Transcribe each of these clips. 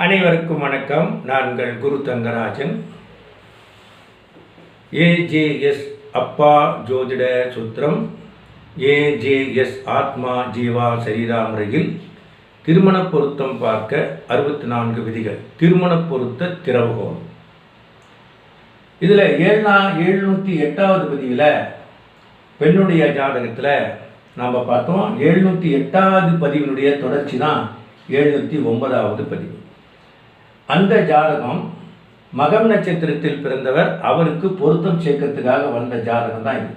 அனைவருக்கும் வணக்கம். நாங்கள் குரு தங்கராஜன். ஏஜேஎஸ் அப்பா ஜோதிட சுத்திரம். ஏஜேஎஸ் ஆத்மா ஜீவா சரீரா முறையில் திருமண பொருத்தம் பார்க்க அறுபத்தி நான்கு விதிகள். திருமண பொருத்த திறவுகோல் இதில் ஏழ்நா எழுநூற்றி எட்டாவது பதிவில் பெண்ணுடைய ஜாதகத்தில் நாம் பார்த்தோம். எழுநூற்றி எட்டாவது பதிவினுடைய தொடர்ச்சி தான் எழுநூற்றி ஒன்பதாவது பதிவு. அந்த ஜாதகம் மகம் நட்சத்திரத்தில் பிறந்தவர் அவருக்கு பொருத்தம் சேர்க்கறதுக்காக வந்த ஜாதகம் தான் இது.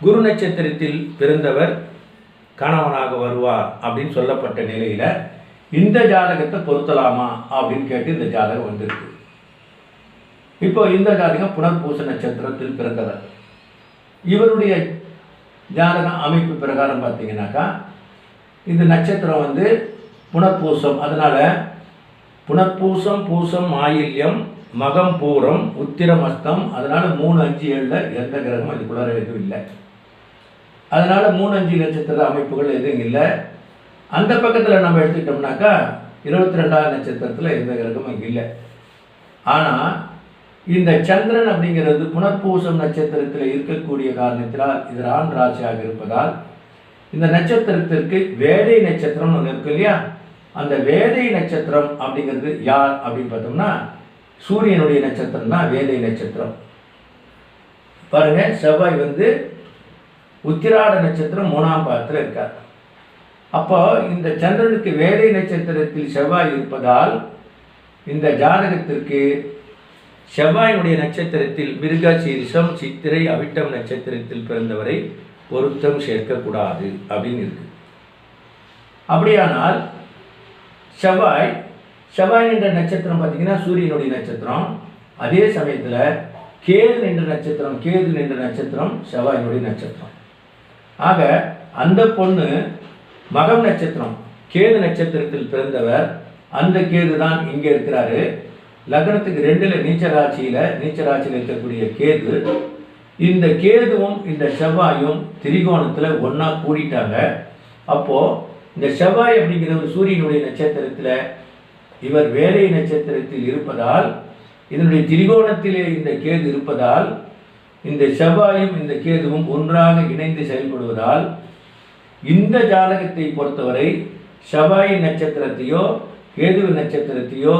குரு நட்சத்திரத்தில் பிறந்தவர் கணவனாக வருவார் அப்படின்னு சொல்லப்பட்ட நிலையில் இந்த ஜாதகத்தை பொருத்தலாமா அப்படின்னு கேட்டு இந்த ஜாதகம் வந்திருக்கு. இப்போ இந்த ஜாதகம் புனர்பூச நட்சத்திரத்தில் பிறந்தவர். இவருடைய ஜாதகம் அமைப்பு பிரகாரம் பார்த்தீங்கன்னாக்கா இந்த நட்சத்திரம் வந்து புனர்பூசம். அதனால் புனர்பூசம் பூசம் ஆயில்யம் மகம் பூரம் உத்திரம் அஸ்தம் அதனால் மூணு அஞ்சு ஏழில் எந்த கிரகமும் இதுக்குள்ளார எதுவும் இல்லை. அதனால் மூணு அஞ்சு நட்சத்திர அமைப்புகள் எதுவும் இல்லை. அந்த பக்கத்தில் நம்ம எடுத்துக்கிட்டோம்னாக்கா இருபத்தி ரெண்டாவது நட்சத்திரத்தில் எந்த கிரகமும் இல்லை. ஆனால் இந்த சந்திரன் அப்படிங்கிறது புனர்பூசம் நட்சத்திரத்தில் இருக்கக்கூடிய காரணத்தினால் இது ஆண் ராசியாக இருப்பதால் இந்த நட்சத்திரத்திற்கு வேலை நட்சத்திரம் ஒன்று இருக்கு இல்லையா? அந்த வேதை நட்சத்திரம் அப்படிங்கிறது யார் அப்படின்னு பார்த்தோம்னா சூரியனுடைய நட்சத்திரம் தான் வேதை நட்சத்திரம். பாருங்க செவ்வாய் வந்து உத்திராட நட்சத்திரம் மூணாம் பாதத்தில் இருக்கார். அப்போ இந்த சந்திரனுக்கு வேதை நட்சத்திரத்தில் செவ்வாய் இருப்பதால் இந்த ஜாதகத்திற்கு செவ்வாயினுடைய நட்சத்திரத்தில் மிருகசீரிஷம் சித்திரை அவிட்டம் நட்சத்திரத்தில் பிறந்தவரை பொருத்தம் சேர்க்கக்கூடாது அப்படின்னு இருக்கு. அப்படியானால் செவ்வாய் செவ்வாய் என்ற நட்சத்திரம் பார்த்தீங்கன்னா சூரியனுடைய நட்சத்திரம். அதே சமயத்தில் கேது என்ற நட்சத்திரம் கேது என்ற நட்சத்திரம் செவ்வாயினுடைய நட்சத்திரம். ஆக அந்த பொண்ணு மகம் நட்சத்திரம் கேது நட்சத்திரத்தில் பிறந்தவர். அந்த கேது தான் இங்கே இருக்கிறாரு. லக்னத்துக்கு ரெண்டில் நீச்சராட்சியில் நீச்சராட்சியில் இருக்கக்கூடிய கேது. இந்த கேதுவும் இந்த செவ்வாயும் திரிகோணத்தில் ஒன்றா கூடிட்டாங்க. அப்போது இந்த செவ்வாய் அப்படிங்கிற ஒரு சூரியனுடைய நட்சத்திரத்தில் இவர் வேலை நட்சத்திரத்தில் இருப்பதால் இதனுடைய திரிகோணத்திலே இந்த கேது இருப்பதால் இந்த செவ்வாயும் இந்த கேதுவும் ஒன்றாக இணைந்து செயல்படுவதால் இந்த ஜாதகத்தை பொறுத்தவரை செவ்வாய் நட்சத்திரத்தையோ கேது நட்சத்திரத்தையோ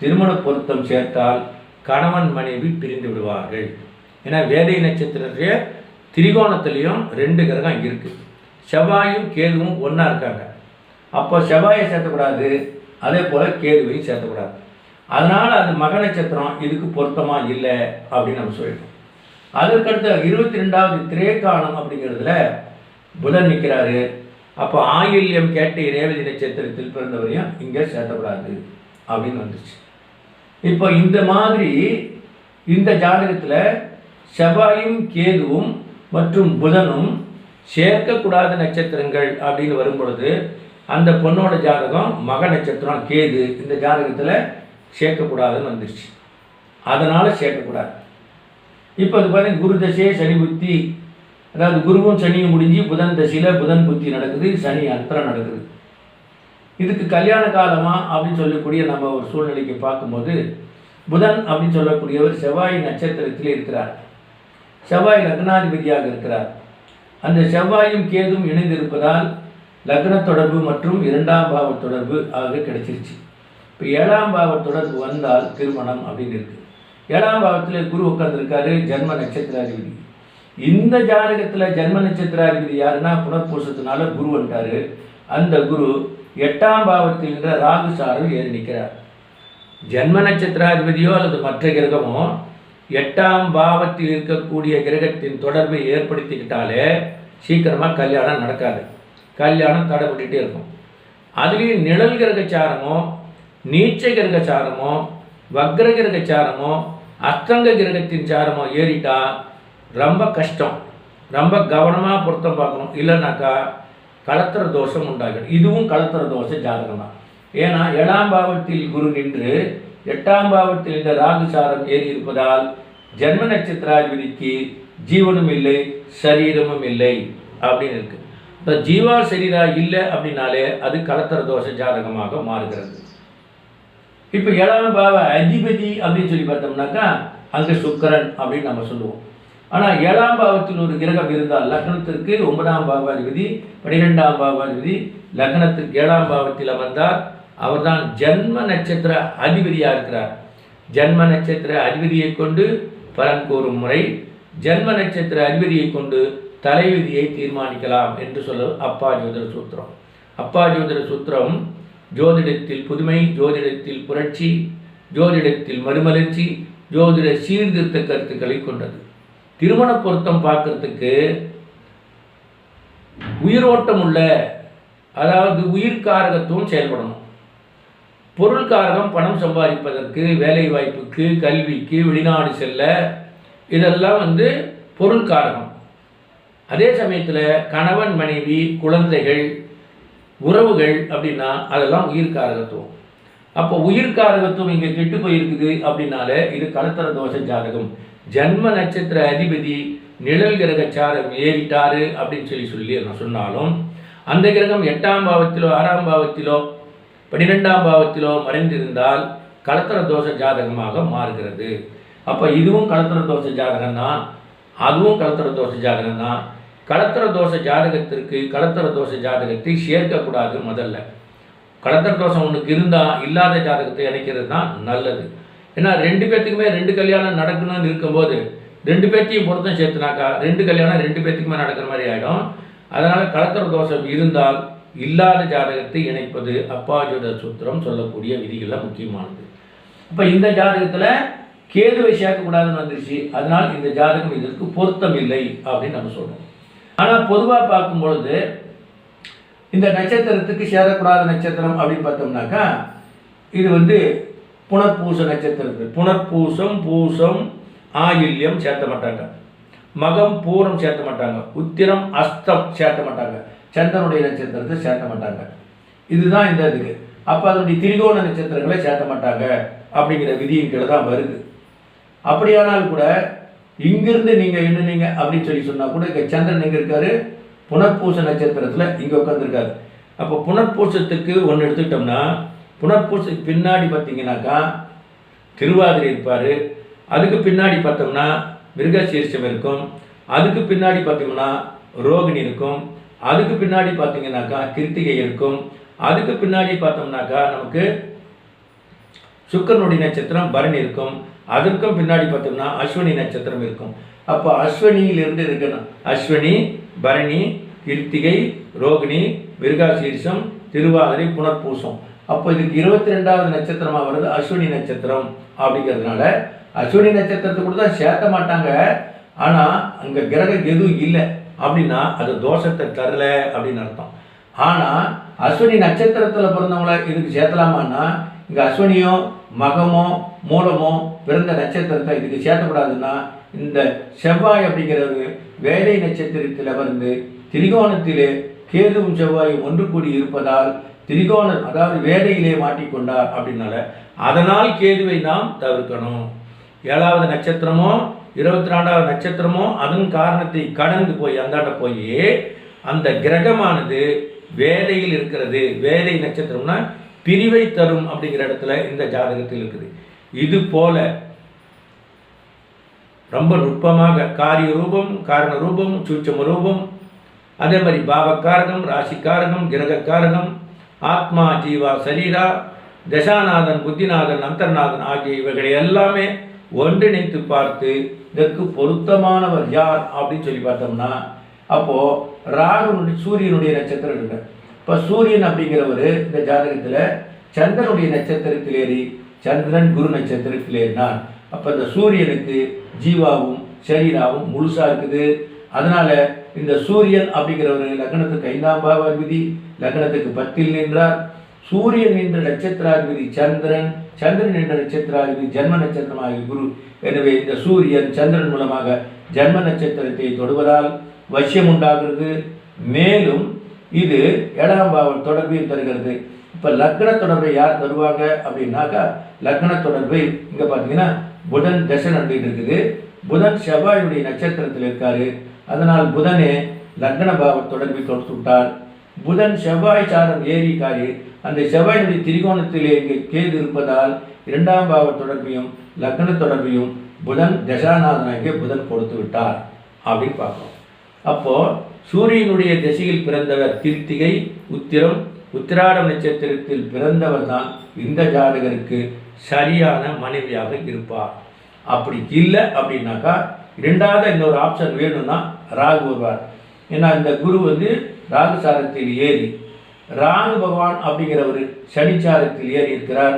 திருமண பொருத்தம் சேர்த்தால் கணவன் மனைவி பிரிந்து விடுவார்கள். ஏன்னா வேதை நட்சத்திரத்திலேயே திரிகோணத்திலையும் ரெண்டு கிரகம் இருக்குது செவ்வாயும் கேதுவும் ஒன்றா இருக்காங்க. அப்போ செவ்வாயை சேர்த்தக்கூடாது அதே போல் கேதுவையும் சேர்த்தக்கூடாது அதனால் அது மக நட்சத்திரம் இதுக்கு பொருத்தமாக இல்லை அப்படின்னு நம்ம சொல்லிட்டோம். அதற்கடுத்த இருபத்தி ரெண்டாவது திரேக்காலம் அப்படிங்கிறதுல புதன் நிற்கிறாரு அப்போ ஆயில்யம் கேட்ட ரேவதி நட்சத்திரத்தில் பிறந்தவரையும் இங்கே சேர்த்தக்கூடாது அப்படின்னு வந்துச்சு இப்போ இந்த மாதிரி இந்த ஜாதகத்தில் செவ்வாயும் கேதுவும் மற்றும் புதனும் சேர்க்கக்கூடாத நட்சத்திரங்கள் அப்படின்னு வரும்பொழுது அந்த பொண்ணோட ஜாதகம் மக நட்சத்திரம் கேது இந்த ஜாதகத்தில் சேர்க்கக்கூடாதுன்னு வந்துருச்சு. அதனால் சேர்க்கக்கூடாது. இப்போ அது பார்த்தீங்கன்னா குரு தசையே சனி புத்தி அதாவது குருவும் சனியும் முடிஞ்சு புதன் தசையில் புதன் புத்தி நடக்குது சனி அந்தரம் நடக்குது. இதுக்கு கல்யாண காலமா அப்படின்னு சொல்லக்கூடிய நம்ம ஒரு சூழ்நிலைக்கு பார்க்கும்போது புதன் அப்படின்னு சொல்லக்கூடியவர் செவ்வாய் நட்சத்திரத்தில் இருக்கிறார். செவ்வாய் லக்னாதிபதியாக இருக்கிறார். அந்த செவ்வாயும் கேதும் இணைந்திருப்பதால் லக்ன தொடர்பு மற்றும் இரண்டாம் பாவ தொடர்பு ஆக கிடைச்சிருச்சு. இப்போ ஏழாம் பாவ தொடர்பு வந்தால் திருமணம் அப்படின்னு இருக்குது ஏழாம் பாவத்தில் குரு உட்காந்துருக்காரு ஜென்ம நட்சத்திராதிபதி. இந்த ஜாதகத்தில் ஜென்ம நட்சத்திராதிபதி யாருன்னா புனர்பூசத்தினால குரு வந்துட்டாரு. அந்த குரு எட்டாம் பாவத்தில் என்ற ராகு சாரம் ஏறி நிற்கிறார் ஜென்ம நட்சத்திராதிபதியோ அல்லது மற்ற கிரகமோ எட்டாம் பாவத்தில் இருக்கக்கூடிய கிரகத்தின் தொடர்பை ஏற்படுத்திக்கிட்டாலே சீக்கிரமாக கல்யாணம் நடக்காது. கல்யாணம் தடைப்பட்டுகிட்டே இருக்கும். அதுலேயும் நிழல் கிரகச்சாரமோ நீச்ச கிரகச்சாரமோ வக்ர கிரகச்சாரமோ அஸ்தங்க கிரகத்தின் சாரமோ ஏறிட்டா ரொம்ப கஷ்டம். ரொம்ப கவனமாக பொருத்தம் பார்க்கணும். இல்லைனாக்கா கலத்திர தோஷம் உண்டாகிடும். இதுவும் கலத்திர தோஷ ஜாதகம் தான் ஏன்னா ஏழாம் பாவத்தில் குரு நின்று எட்டாம் பாவத்தில் இந்த ராகுசாரம் ஏறி இருப்பதால் ஜென்ம நட்சத்திராதிபதிக்கு ஜீவனும் இல்லை சரீரமும் இல்லை அப்படின்னு இருக்கு. இப்போ ஜீவா சரீரா இல்லை அப்படின்னாலே அது கலத்தர தோஷ ஜாதகமாக மாறுகிறது. இப்போ ஏழாம் பாவ அதிபதி அப்படின்னு சொல்லி பார்த்தோம்னாக்கா அங்கே சுக்கரன் அப்படின்னு நம்ம சொல்லுவோம். ஆனால் ஏழாம் பாவத்தில் ஒரு கிரகம் இருந்தால் லக்னத்திற்கு ஒன்பதாம் பாவாதிபதி பன்னிரெண்டாம் பாவாதிபதி லக்னத்திற்கு ஏழாம் பாவத்தில் அவர்தான் ஜன்ம நட்சத்திர அதிபதியாக இருக்கிறார். ஜன்ம நட்சத்திர அதிபதியை கொண்டு பலன் கூறும் முறை ஜென்ம நட்சத்திர அதிபதியை கொண்டு தலைவிதியை தீர்மானிக்கலாம் என்று சொல்ல அப்பா ஜோதிட சூத்திரம். அப்பா ஜோதிட சூத்திரம் ஜோதிடத்தில் புதுமை ஜோதிடத்தில் புரட்சி ஜோதிடத்தில் மறுமலர்ச்சி ஜோதிட சீர்திருத்த கருத்துக்களை கொண்டது. திருமண பொருத்தம் பார்க்கறதுக்கு உயிரோட்டம் உள்ள அதாவது உயிர்காரகத்துவம் செயல்படணும். பொருள் காரகம் பணம் சம்பாதிப்பதற்கு வேலை வாய்ப்புக்கு கல்விக்கு வெளிநாடு செல்ல இதெல்லாம் வந்து பொருள் காரகம். அதே சமயத்தில் கணவன் மனைவி குழந்தைகள் உறவுகள் அப்படின்னா அதெல்லாம் உயிர் காரகத்துவம். அப்போ உயிர் காரகத்துவம் இங்கே கெட்டு போயிருக்குது அப்படின்னால இது கலத்தர தோஷ ஜாதகம். ஜன்ம நட்சத்திர அதிபதி நிழல் கிரக சாரம் ஏறிட்டாரு அப்படின்னு சொல்லி சொல்லி நான் சொன்னாலும் அந்த கிரகம் எட்டாம் பாவத்திலோ ஆறாம் பாவத்திலோ பன்னிரெண்டாம் பாவத்திலோ மறைந்திருந்தால் கலத்தர தோஷ ஜாதகமாக மாறுகிறது. அப்போ இதுவும் கலத்தர தோஷ ஜாதகம் தான் அதுவும் கலத்தர தோஷ ஜாதகம் தான் கலத்தர தோஷ ஜாதகத்திற்கு கலத்தர தோஷ ஜாதகத்தை சேர்க்கக்கூடாது முதல்ல. கலத்தர தோஷம் ஒன்றுக்கு இருந்தால் இல்லாத ஜாதகத்தை இணைக்கிறது தான் நல்லது. ஏன்னா ரெண்டு பேர்த்துக்குமே ரெண்டு கல்யாணம் நடக்கணும்னு இருக்கும்போது ரெண்டு பேர்த்தையும் பொருத்தம் சேர்த்துனாக்கா ரெண்டு கல்யாணம் ரெண்டு பேர்த்துக்குமே நடக்கிற மாதிரி ஆகிடும் அதனால் கலத்தர தோஷம் இருந்தால் இல்லாத ஜாதகத்தை இணைப்பது அப்பாஜோத சூத்திரம் சொல்லக்கூடிய விதிகளில் முக்கியமானது. அப்போ இந்த ஜாதகத்தில் கேதுவை சேர்க்கக்கூடாதுன்னு வந்துருச்சு. அதனால் இந்த ஜாதகம் இதற்கு பொருத்தம் இல்லை அப்படின்னு நம்ம சொல்கிறோம் ஆனால் பொதுவாக பார்க்கும் பொழுது இந்த நட்சத்திரத்துக்கு சேரக்கூடாத நட்சத்திரம் அப்படின்னு பார்த்தோம்னாக்கா இது வந்து புனர்பூச நட்சத்திரத்து புனர்பூசம் பூசம் ஆயில்யம் சேர்த்த மாட்டாங்க. மகம் பூரம் சேர்த்த மாட்டாங்க. உத்திரம் அஸ்தம் சேர்த்த மாட்டாங்க. சந்திரனுடைய நட்சத்திரத்தை சேர்த்த மாட்டாங்க. இதுதான் இந்த இதுக்கு. அப்போ அதனுடைய திரிகோண நட்சத்திரங்களை சேர்த்த மாட்டாங்க அப்படிங்கிற விதியின் கீழே தான் வருது. அப்படியானால் கூட இங்கிருந்து நீங்கள் எண்ணுனீங்க அப்படின்னு சொல்லி சொன்னால் கூட இங்கே சந்திரன் எங்கே இருக்காரு? புனர்பூச நட்சத்திரத்தில் இங்கே உட்காந்துருக்காரு அப்போ புனர்பூசத்துக்கு ஒன்று எடுத்துக்கிட்டோம்னா புனர்பூசத்துக்கு பின்னாடி பார்த்தீங்கன்னாக்கா திருவாதிரை இருப்பார். அதுக்கு பின்னாடி பார்த்தோம்னா மிருகசீர்ஷம் இருக்கும். அதுக்கு பின்னாடி பார்த்தோம்னா ரோகிணி இருக்கும். அதுக்கு பின்னாடி பார்த்தீங்கன்னாக்கா கிருத்திகை இருக்கும். அதுக்கு பின்னாடி பார்த்தோம்னாக்கா நமக்கு சுக்கரனுடைய நட்சத்திரம் பரணி இருக்கும். அதற்கும் பின்னாடி பார்த்தோம்னா அஸ்வினி நட்சத்திரம் இருக்கும். அப்போ அஸ்வினியிலிருந்து இருக்கணும். அஸ்வினி பரணி கிருத்திகை ரோகிணி மிருகாசீரிஷம் திருவாதிரை புனர்பூசம். அப்போ இதுக்கு இருபத்தி ரெண்டாவது நட்சத்திரமாக வருது அஸ்வினி நட்சத்திரம் அப்படிங்கிறதுனால அஸ்வினி நட்சத்திரத்தை கூட தான் சேர்த்த மாட்டாங்க. ஆனால் அங்கே கிரகம் எதுவும் இல்லை. அப்படின்னா அது தோஷத்தை தரல அப்படின்னு அர்த்தம். ஆனால் அஸ்வினி நட்சத்திரத்தில் பிறந்தவங்கள இதுக்கு சேர்த்தலாமான்னா இங்கே அஸ்வினியோ மகமோ மூலமோ பிறந்த நட்சத்திரத்தை இதுக்கு சேர்த்தக்கூடாதுன்னா இந்த செவ்வாய் அப்படிங்கிறது வேலை நட்சத்திரத்தில் வந்து திரிகோணத்திலே கேதுவும் செவ்வாயும் ஒன்று கூடி இருப்பதால் திரிகோணம் அதாவது வேலையிலே மாட்டிக்கொண்டார் அப்படின்னால அதனால் கேதுவை நாம் தவிர்க்கணும். ஏழாவது நட்சத்திரமோ இருபத்தி நாலாவது நட்சத்திரமும் அதன் காரணத்தை கடந்து போய் அந்தாண்ட போய் அந்த கிரகமானது வேலையில் இருக்கிறது. வேலை நட்சத்திரம்னா பிரிவை தரும் அப்படிங்கிற இடத்துல இந்த ஜாதகத்தில் இருக்குது. இது போல ரொம்ப நுட்பமாக காரிய ரூபம் காரண ரூபம் சூட்சம ரூபம் அதே மாதிரி பாவக்காரகம் ராசிக்காரகம் கிரகக்காரகம் ஆத்மா ஜீவா சரீரா தசாநாதன் புத்திநாதன் அந்தர்நாதன் ஆகிய இவைகளை எல்லாமே ஒன்றிணைத்து பார்த்து இதற்கு பொருத்தமானவர் யார் அப்படின்னு சொல்லி பார்த்தோம்னா அப்போது ராகுனுடைய சூரியனுடைய நட்சத்திரம் இருக்கு. இப்போ சூரியன் அப்படிங்கிறவர் இந்த ஜாதகத்தில் சந்திரனுடைய நட்சத்திரத்தில் ஏறி சந்திரன் குரு நட்சத்திரத்தில் ஏறினார். அப்போ இந்த சூரியனுக்கு ஜீவாவும் சரீராவும் முழுசாக இருக்குது. அதனால் இந்த சூரியன் அப்படிங்கிறவர் லக்னத்துக்கு ஐந்தாம் பாவாதிபதி லக்னத்துக்கு பத்தில் நின்றார். சூரியன் என்ற நட்சத்திராதிபதி சந்திரன் சந்திரன் என்ற நட்சத்திராதிபதி ஜன்ம நட்சத்திரமாகிய குரு. எனவே இந்த சூரியன் சந்திரன் மூலமாக ஜென்ம நட்சத்திரத்தை தொடுவதால் வசியம் உண்டாகிறது. மேலும் இது ஏழாம் பாவம் தொடர்பையும் தருகிறது. இப்போ லக்ன தொடர்பை யார் தருவாங்க அப்படின்னாக்கா லக்ன தொடர்பை இங்கே பார்த்தீங்கன்னா புதன் தசை நடந்துகிட்டு இருக்குது. புதன் செவ்வாயுடைய நட்சத்திரத்தில் இருக்காரு. அதனால் புதனே லக்ன பாவ தொடர்பை தொடுத்து விட்டார். புதன் செவ்வாய் சாரம் ஏறி காரி அந்த செவ்வாயினுடைய திரிகோணத்திலே இங்கே கேது இருப்பதால் இரண்டாம் பாவ தொடர்பையும் லக்ன தொடர்பையும் புதன் தசாநாதனாகிய புதன் கொடுத்து விட்டார் அப்படின்னு பார்க்கிறோம். அப்போது சூரியனுடைய திசையில் பிறந்தவர் திருத்திகை உத்திரம் உத்திராடம் நட்சத்திரத்தில் பிறந்தவர் தான் இந்த ஜாதகருக்கு சரியான மனைவியாக இருப்பார். அப்படி இல்லை அப்படின்னாக்கா இரண்டாவது இன்னொரு ஆப்ஷன் வேணும்னா ராகு வருவார். ஏன்னா இந்த குரு வந்து ராகுசாரத்தில் ஏறி ராகு பகவான் அப்படிங்கிறவர் சனி சாரத்தில் ஏறி இருக்கிறார்.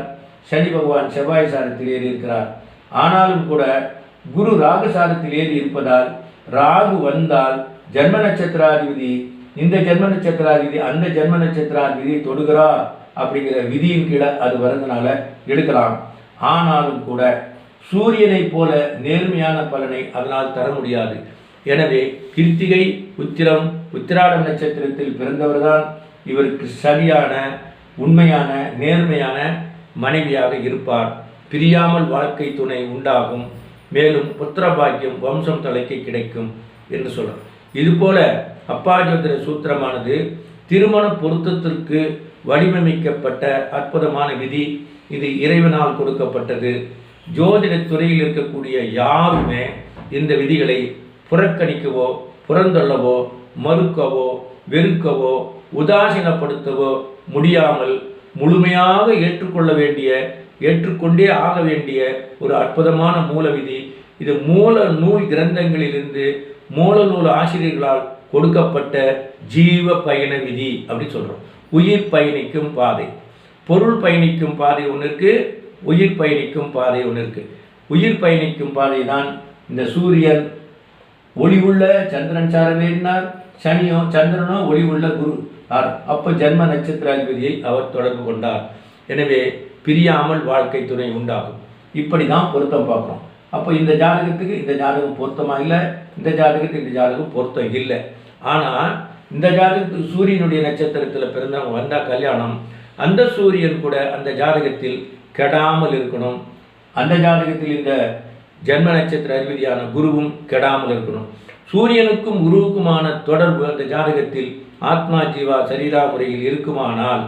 சனி பகவான் செவ்வாய் சாரத்தில் ஏறி இருக்கிறார். ஆனாலும் கூட குரு ராகுசாரத்தில் ஏறி இருப்பதால் ராகு வந்தால் ஜென்ம நட்சத்திராதிபதி இந்த ஜென்ம நட்சத்திராதிபதி அந்த ஜென்ம நட்சத்திராதிபதி தொடுகிறா அப்படிங்கிற விதியின் கீழே அது வரதுனால எடுக்கலாம். ஆனாலும் கூட சூரியனைப் போல நேர்மையான பலனை அதனால் தர முடியாது. எனவே கிருத்திகை உத்திரம் உத்திராடம் நட்சத்திரத்தில் பிறந்தவர்தான் இவருக்கு சரியான உண்மையான நேர்மையான மனைவியாக இருப்பார். பிரியாமல் வாழ்க்கை துணை உண்டாகும். மேலும் புத்திர பாக்கியம் வம்சம் தலைக்கு கிடைக்கும் என்று சொல்கிறார் இதுபோல அப்பாஜோதிர சூத்திரமானது திருமண பொருத்தத்திற்கு வடிவமைக்கப்பட்ட அற்புதமான விதி. இது இறைவனால் கொடுக்கப்பட்டது. ஜோதிட துறையில் இருக்கக்கூடிய யாருமே இந்த விதிகளை புறக்கணிக்கவோ புறந்தள்ளவோ மறுக்கவோ வெறுக்கவோ உதாசீனப்படுத்தவோ முடியாமல் முழுமையாக ஏற்றுக்கொள்ள வேண்டிய ஏற்றுக்கொண்டே ஆக வேண்டிய ஒரு அற்புதமான மூல விதி இது மூல நூல் கிரந்தங்களிலிருந்து மூல நூல் ஆசிரியர்களால் கொடுக்கப்பட்ட ஜீவ பயண விதி அப்படின்னு சொல்கிறோம் உயிர் பயணிக்கும் பாதை. பொருள் பயணிக்கும் பாதை ஒன்று இருக்குது உயிர் பயணிக்கும் பாதை ஒன்று இருக்குது உயிர் பயணிக்கும் பாதை தான் இந்த சூரியன் ஒளி உள்ள சந்திரன் சாரம் சனியோ சந்திரனோ ஒளி உள்ள குரு ஆர். அப்போ ஜென்ம நட்சத்திராதிபதியை அவர் தொடர்பு கொண்டார். எனவே பிரியாமல் வாழ்க்கை துணை உண்டாகும். இப்படி தான் பொருத்தம் பார்க்குறோம். அப்போ இந்த ஜாதகத்துக்கு இந்த ஜாதகம் பொருத்தமாக இல்லை? இந்த ஜாதகத்துக்கு இந்த ஜாதகம் பொருத்தம் இல்லை. ஆனால் இந்த ஜாதகத்துக்கு சூரியனுடைய நட்சத்திரத்தில் பிறந்தவங்க வந்தால் கல்யாணம் அந்த சூரியன் கூட அந்த ஜாதகத்தில் கெடாமல் இருக்கணும். அந்த ஜாதகத்தில் இந்த ஜென்ம நட்சத்திர அதிபதியான குருவும் கெடாமல் இருக்கணும். சூரியனுக்கும் குருவுக்குமான தொடர்பு அந்த ஜாதகத்தில் ஆத்மா ஜீவா சரீரா முறையில் இருக்குமானால்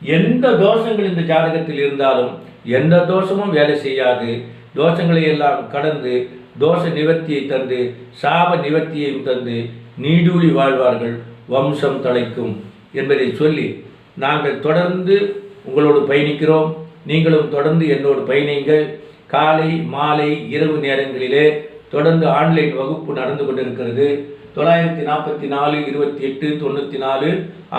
எந்த தோஷங்கள் இந்த ஜாதகத்தில் இருந்தாலும் எந்த தோஷமும் வேலை செய்யாது. தோஷங்களை எல்லாம் கடந்து தோஷ நிவர்த்தியை தந்து சாப நிவர்த்தியையும் தந்து நீடூழி வாழ்வார்கள் வம்சம் தலைக்கும் என்பதை சொல்லி நாங்கள் தொடர்ந்து உங்களோடு பயணிக்கிறோம். நீங்களும் தொடர்ந்து என்னோடு பயணிங்கள் காலை மாலை இரவு நேரங்களிலே தொடர்ந்து ஆன்லைன் வகுப்பு நடந்து கொண்டிருக்கிறது. தொள்ளாயிரத்தி நாற்பத்தி நாலு இருபத்தி எட்டு தொண்ணூற்றி நாலு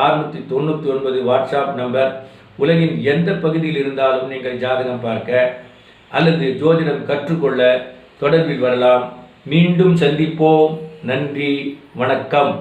அறுநூற்றி தொண்ணூற்றி ஒன்பது வாட்ஸ்அப் நம்பர். உலகின் எந்த பகுதியில் இருந்தாலும் நீங்கள் ஜாதகம் பார்க்க அல்லது ஜோதிடம் கற்றுக்கொள்ள தொடர்பில் வரலாம். மீண்டும் சந்திப்போம். நன்றி. வணக்கம்.